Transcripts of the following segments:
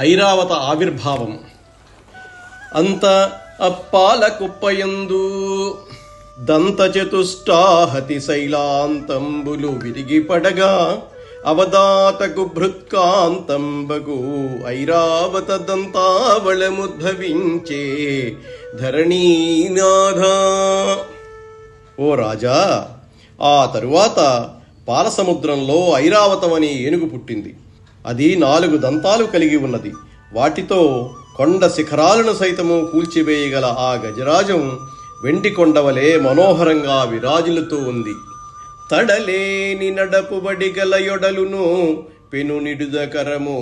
ఐరావత ఆవిర్భావం. అంత అప్పాల కుప్పయందు దంత చతుష్టాహతి శైలాంతంబులు విరిగి పడగా అవదాతకు భృత్కాంతంబగు ఐరావత దంతావళముద్భవించే ధరణీనాథ. ఓ రాజా ఆ తరువాత పాలసముద్రంలో ఐరావతం అనే ఏనుగు పుట్టింది. అది నాలుగు దంతాలు కలిగి ఉన్నది. వాటితో కొండ శిఖరాలను సైతము కూల్చివేయగల ఆ గజరాజం వెండి కొండవలే మనోహరంగా విరాజులుతూ ఉంది. తడలేని నడపుబడి గల యొడలును పెను నిడుదకరము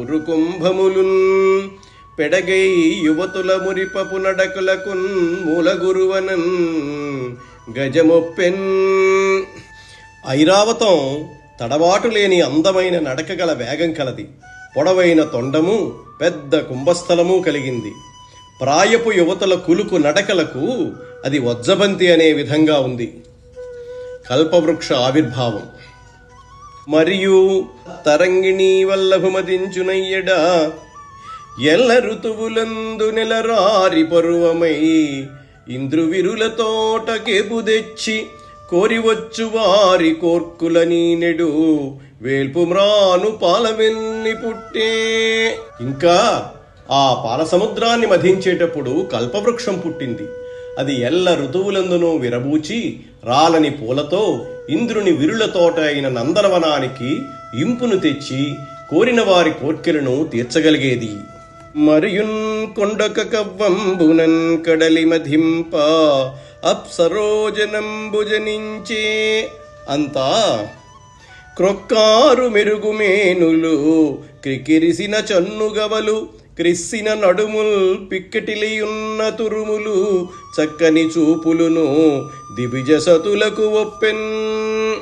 ఉరుకుంభములున్ పెడగై యువతుల మురిపపు నడకులకున్ మూలగురువనన్ గజమొప్పెన్. ఐరావతం తడబాటు లేని అందమైన నడకగల వేగం కలది. పొడవైన తొండము పెద్ద కుంభస్థలము కలిగింది. ప్రాయపు యువతల కులుకు నడకలకు అది వజ్జబంతి అనే విధంగా ఉంది. కల్పవృక్ష ఆవిర్భావం. మరియు తరంగిణి వల్లభుమతించునయ్యడ ఎల్ల ఋతువులందు నెలరారి పరువమై ఇంద్రువిరుల తోటకెబు తెచ్చి కోరివచ్చు వారి కోర్కులని నెడు వేల్పు మ్రాను పాలవెల్లి పుట్టే. ఇంకా ఆ పాలసముద్రాన్ని మధించేటప్పుడు కల్పవృక్షం పుట్టింది. అది ఎల్ల ఋతువులందునూ విరబూచి రాలని పూలతో ఇంద్రుని విరుల తోట అయిన నందనవనానికి ఇంపును తెచ్చి కోరిన వారి కోర్కెలను తీర్చగలిగేది. మరియున్ కొండక కవ్వంబునన్ కడలి మధింప అప్సరోజనంబుజనించే. అంతా క్రొక్కారు మెరుగుమేనులు క్రికిరిసిన చన్నుగవలు క్రిస్సిన నడుముల్ పిక్కటిలియున్న తురుములు చక్కని చూపులును దివిజసతులకు ఒప్పెన్.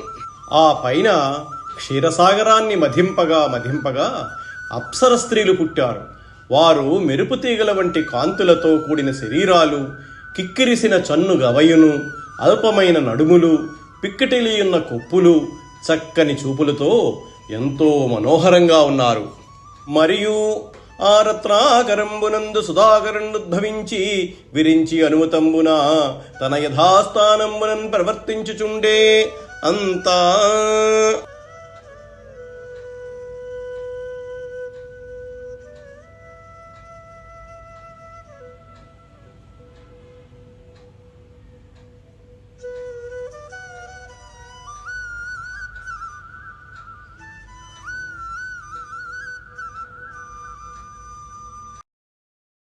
ఆ పైన క్షీరసాగరాన్ని మధింపగా మధింపగా అప్సర స్త్రీలు పుట్టారు. వారు మెరుపు తీగల వంటి కాంతులతో కూడిన శరీరాలు కిక్కిరిసిన చన్ను గవయును అల్పమైన నడుములు పిక్కటిలియున్న కొప్పులు చక్కని చూపులతో ఎంతో మనోహరంగా ఉన్నారు. మరియు ఆ రత్నాకరంబునందు సుధాకరుణుద్భవించి విరించి అనుమతంబున తన యథాస్థానంబునన్ ప్రవర్తించుచుండే అంతా